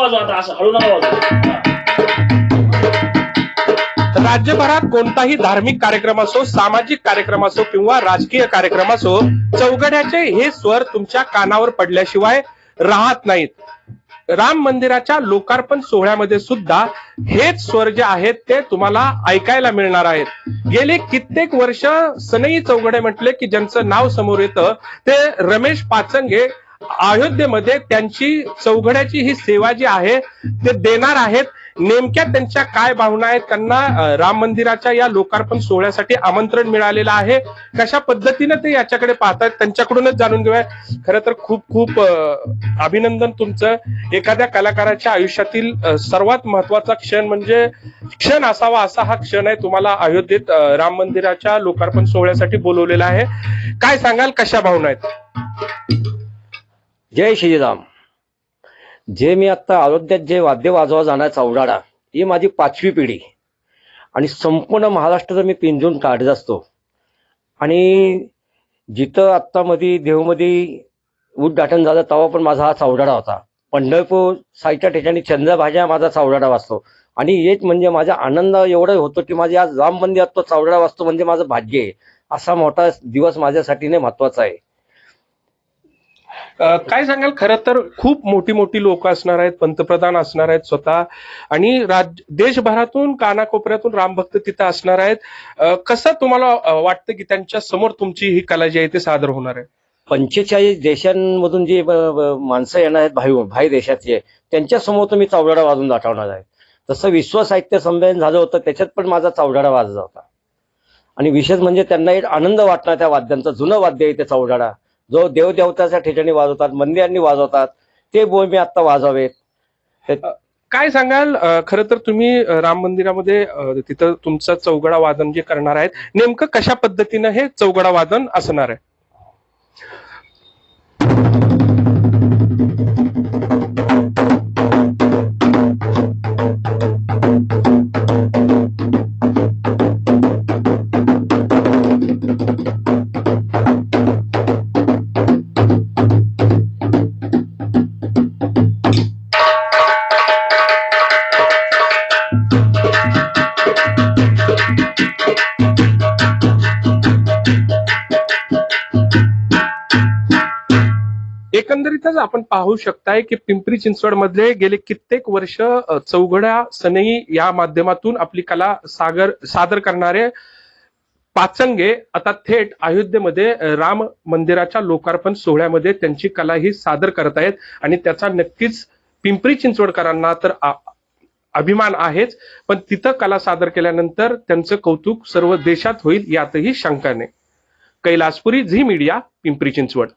वाजवा आता असं हळू नका वाजवा. राज्यभरात कोणताही धार्मिक कार्यक्रम असो सामाजिक कार्यक्रम असो किंवा राजकीय कार्यक्रम असो चौघड्याचे हे स्वर तुमच्या कानावर पडल्याशिवाय राहत नाहीत. राम मंदिराच्या लोकार्पण सोहळ्यामध्ये सुद्धा हेच स्वर जे आहेत ते तुम्हाला ऐकायला मिळणार आहेत. गेले कित्येक वर्ष सनई चौघडे म्हटले की ज्यांचं नाव समोर येतं ते रमेश पाचंगे अयोध्येमध्ये त्यांची चौघड्याची ही सेवा जी आहे ते देणार आहेत. नेमक्या त्यांच्या काय भावना आहेत? त्यांना राम मंदिराच्या या लोकार्पण सोहळ्यासाठी आमंत्रण मिळालेलं आहे. कशा पद्धतीने ते याच्याकडे पाहतात त्यांच्याकडूनच जाणून घेऊया. खरं तर खूप खूप अभिनंदन तुमचं. एखाद्या कलाकाराच्या आयुष्यातील सर्वात महत्त्वाचा क्षण म्हणजे क्षण असावा असा हा क्षण आहे तुम्हाला अयोध्येत राम मंदिराच्या लोकार्पण सोहळ्यासाठी बोलवलेला आहे. काय सांगाल? कशा भावना आहेत? जय श्रीराम. जे मी आता आरोग्यात जे वाद्य वाजवा जाणार चौडाडा ही माझी पाचवी पिढी. आणि संपूर्ण महाराष्ट्राचं मी पिंजून काढत असतो. आणि जिथं आत्तामध्ये देवमध्ये उद्घाटन झालं तेव्हा पण माझा हा चौडाडा होता. पंढरपूर साईडच्या ठिकाणी चंद्रभाजा माझा चावडाडा वाजतो. आणि एक म्हणजे माझा आनंद एवढा होतो की माझ्या आज राम मंदिरात तो चावडाडा वाजतो म्हणजे माझं भाग्य आहे. असा मोठा दिवस माझ्यासाठी नाही महत्त्वाचा आहे. काय सांगाल? खरं तर खूप मोठी मोठी लोक असणार आहेत पंतप्रधान असणार आहेत स्वतः. आणि राज देशभरातून कानाकोपऱ्यातून रामभक्त तिथं असणार आहेत. कसं तुम्हाला वाटतं की त्यांच्यासमोर तुमची ही कला जी आहे ते सादर होणार आहे? पंचेचाळीस देशांमधून जी माणसं येणार आहेत भाई भाई देशातले त्यांच्यासमोर तुम्ही चावडाडा वाजून दाखवणार आहे. तसं विश्व साहित्य संमेलन झालं होतं त्याच्यात पण माझा चावडाडा वाजला होता. आणि विशेष म्हणजे त्यांना एक आनंद वाटणार त्या वाद्यांचा जुनं वाद्य आहे ते चौडाडा जो देवदेवताच्या ठिकाणी वाजवतात मंदिरांनी वाजवतात ते बोल मी आता वाजवेत काय सांगाल? खर तर तुम्ही राम मंदिरामध्ये तिथं तुमचं चौगडा वादन जे करणार आहेत नेमकं कशा पद्धतीनं हे चौगडा वादन असणार आहे? एकंदरीतच आपण पाहू शकताय की पिंपरी चिंचवडमध्ये गेले कित्येक वर्ष चौघड्या सनई या माध्यमातून आपली कला सागर सादर करणारे पाचंगे आता थेट अयोध्येमध्ये राम मंदिराच्या लोकार्पण सोहळ्यामध्ये त्यांची कला ही सादर करत आहेत. आणि त्याचा नक्कीच पिंपरी चिंचवडकरांना तर अभिमान आहेच. पण तिथं कला सादर केल्यानंतर त्यांचं कौतुक सर्व देशात होईल यातही शंका नाही. कैलासपुरी झी मीडिया पिंपरी चिंचवड.